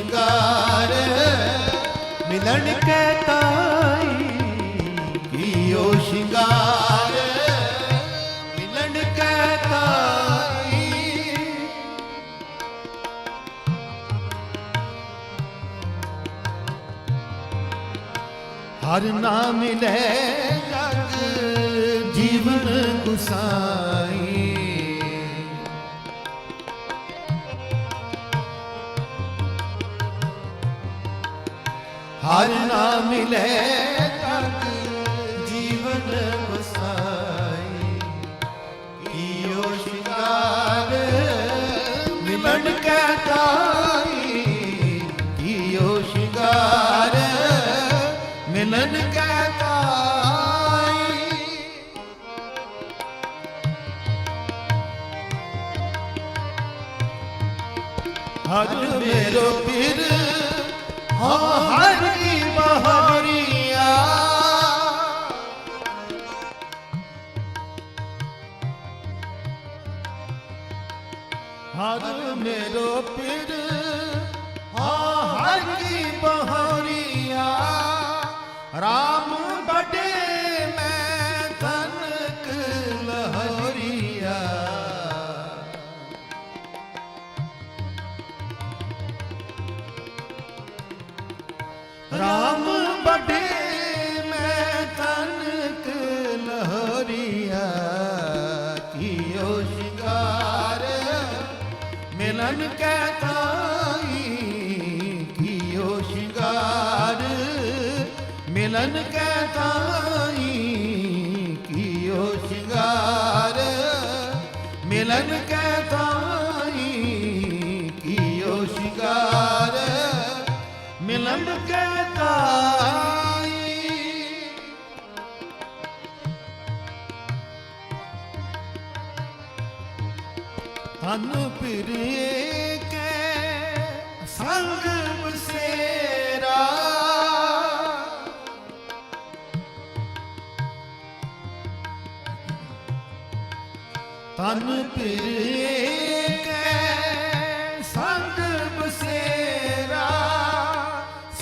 ਸ਼ਿੰਗਾਰ ਮਿਲਣ ਕੈ ਤਾਈ, ਕੀਓ ਸ਼ਿੰਗਾਰ। ਮਿਲਣ ਕੈ ਤਾਈ। ਹਰ ਨਾਮ ਲੈ ਜਗ ਜੀਵਨ ਗੁਸਾਈ। ਹਰ ਨਾਮ ਮਿਲੇ ਜਗ ਜੀਵਨ ਗੁਸਾਈ ਕੀਓ ਸ਼ਿੰਗਾਰ ਮਿਲਣ ਕੈ ਤਾਈ। ਕੀਓ ਸ਼ਿੰਗਾਰ ਮਿਲਣ ਕੈ ਤਾਈ। ਹਰ ਮੇਰੋ ਪੀਰ, ਹਾਂ, ਹਰ ਹਰ ਮੇਰੋ ਪੀਰ ਹਾਂ ਹਰ ਕੀ ਬਹਾਰੀਆ ਰਾਮ ਬੜੇ ਮੈਂ ਤਨਕ ਲਹਰੀਆ ਰਾਮ ਮਿਲਨ ਕੈ ਤਾਈ ਕੀਓ ਸ਼ਿੰਗਾਰ। ਮਿਲਨ ਕੈ ਤਾਈ ਕੀਓ ਸ਼ਿੰਗਾਰ। ਮਿਲਨ ਕੈ ਤਾਈ ਹਨ ਪਿਰੇ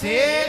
ਤਨ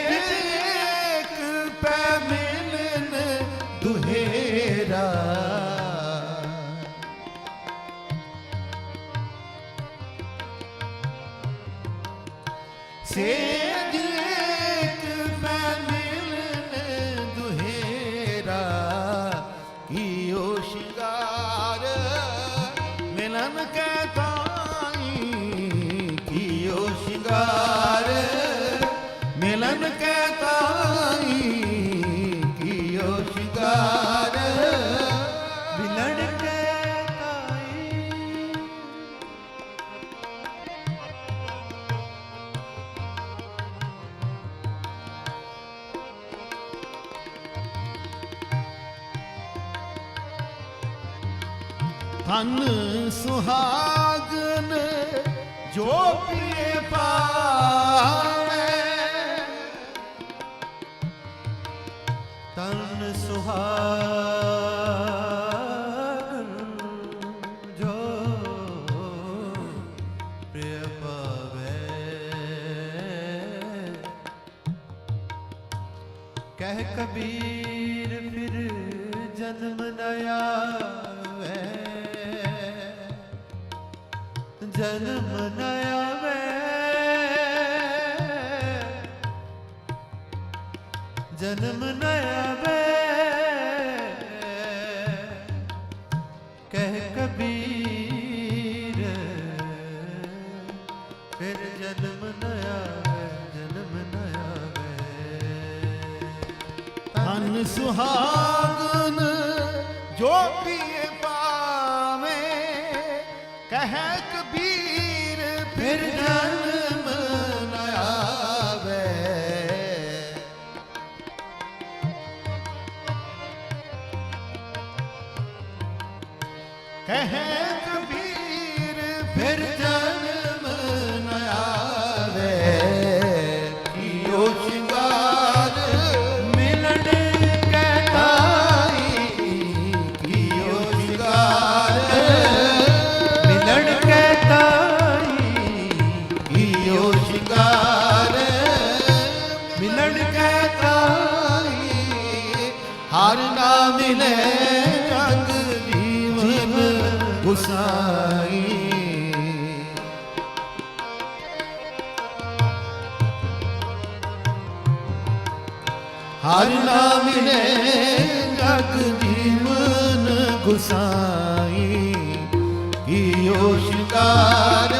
ਮਿਲਨ ਕੈ ਤਾਈ ਕੀਓ ਸ਼ਿੰਗਾਰ ਮਿਲਨ ਕੈ ਤਾਈ। ਧਨ ਸੁਹਾਗਨ ਜੋ ਪੀਏ ਪਾਵੇ। ਤਨ ਸੁਹਾਗਨ ਜੋ ਪ੍ਰਿਯ ਪਾਵੇ ਕਹਿ ਕਬੀਰ ਫਿਰ ਜਨਮ ਨ ਆਵੇ। ਜਨਮ ਨ ਆਵੇ। ਜਨਮ ਨ ਆਵੇ। ਕਹਿ ਕਬੀਰ, ਫਿਰ ਜਨਮ ਨ ਆਵੇ, ਜਨਮ ਨ ਆਵੇ। ਧਨ ਸੁਹਾਗਨ ਜੋ ਪੀਏ ਪਾਵੇ, ਕਹਿ ਕਬੀਰ ਕਹੇ ਫਿਰ ਜਨਮ ਨ ਆਵੇ ਮਿਲਣ ਕਹਿਤਾਈ ਸ਼ਿੰਗਾਰ ਮਿਲਣ ਕਹਿਤਾਈ ਕੀਓ ਸ਼ਿੰਗਾਰ ਮਿਲਣ ਕਹਿਤਾਈ ਹਰ ਨਾ ਮਿਲੇ। ਗੁਸਾਈ ਹਰ ਨਾਮ ਮਿਲੇ ਜਗ ਜੀਵਨ ਗੁਸਾਈ ਕੀਓ ਸ਼ਿਕਾਰ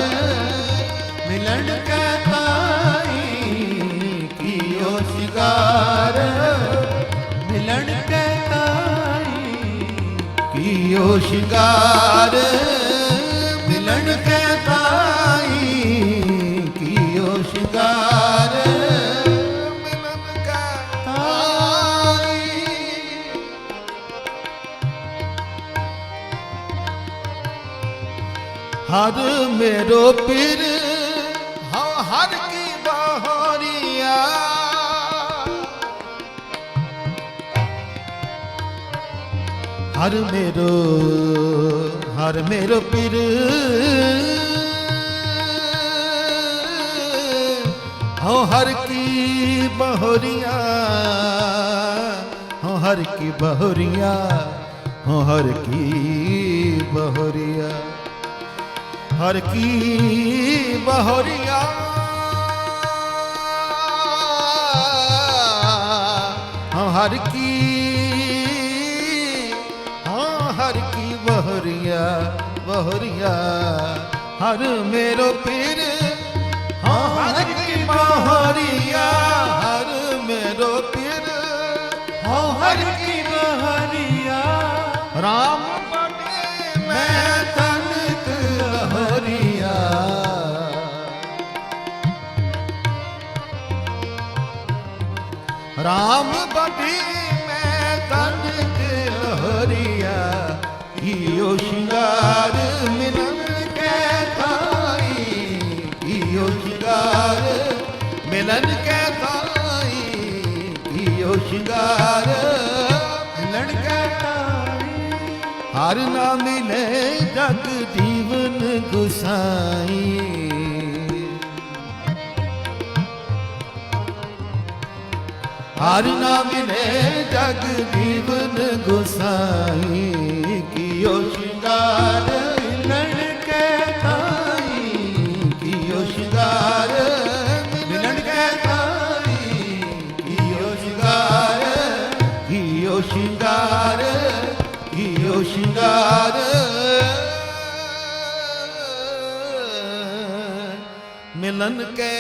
ਕੀਓ ਸ਼ਿਕਾਰ ਮਿਲਣ ਕੈ ਤਾਈ ਕੀਓ ਸ਼ਿਕਾਰ ਮਿਲਣ ਕੈ ਤਾਈ ਹਰ ਮੇਰੋ ਪੀਰ ਹਰ ਮੇਰੋ ਹਰ ਮੇਰੋ ਪੀਰ। ਹਾਂ ਹਰ ਕੀ ਬਹਰੀਆ ਹਾਂ ਹਰ ਕੀ ਬਹਰੀਆ ਹਾਂ ਹਰ ਕੀ ਬਹਰੀਆ। ਹਰ ਕੀ ਬਹਰੀਆ। ਹਾਂ ਹਰ ਕੀ ਹਰ ਕੀ ਬਹਰੀਆ ਬਹਰੀਆ ਹਰ ਮੇਰੋ ਪੀਰ। ਹਾਂ, ਹਰ ਕੀ ਬਹਰੀਆ ਹਰ ਮੇਰੋ ਪੀਰ। ਹਾਂ, ਹਰ ਕੀ ਬਹਰੀਆ ਰਾਮ ਬਣੇ ਮੈਂ ਤਨਤ ਲਹਰੀਆ ਰਾਮ ਕੀਓ ਸ਼ਿੰਗਾਰ ਮਿਲਨ ਕੇ ਤਾਈ ਕੀਓ ਸ਼ਿੰਗਾਰ ਮਿਲਨ ਕੈ ਤਾਈ ਕੀਓ ਸ਼ਿੰਗਾਰ ਮਿਲਨ ਕੈ ਤਾਈ ਹਰ ਨਾ ਮਿਲੇ ਜਗ ਜੀਵਨ ਗੁਸਾਈ। ਹਰ ਨਾ ਮਿਲੇ ਜਗ ਜੀਵਨ ਗੁਸਾਈ। ਸ਼ਿੰਗਾਰ। ਮਿਲਨ ਕੇ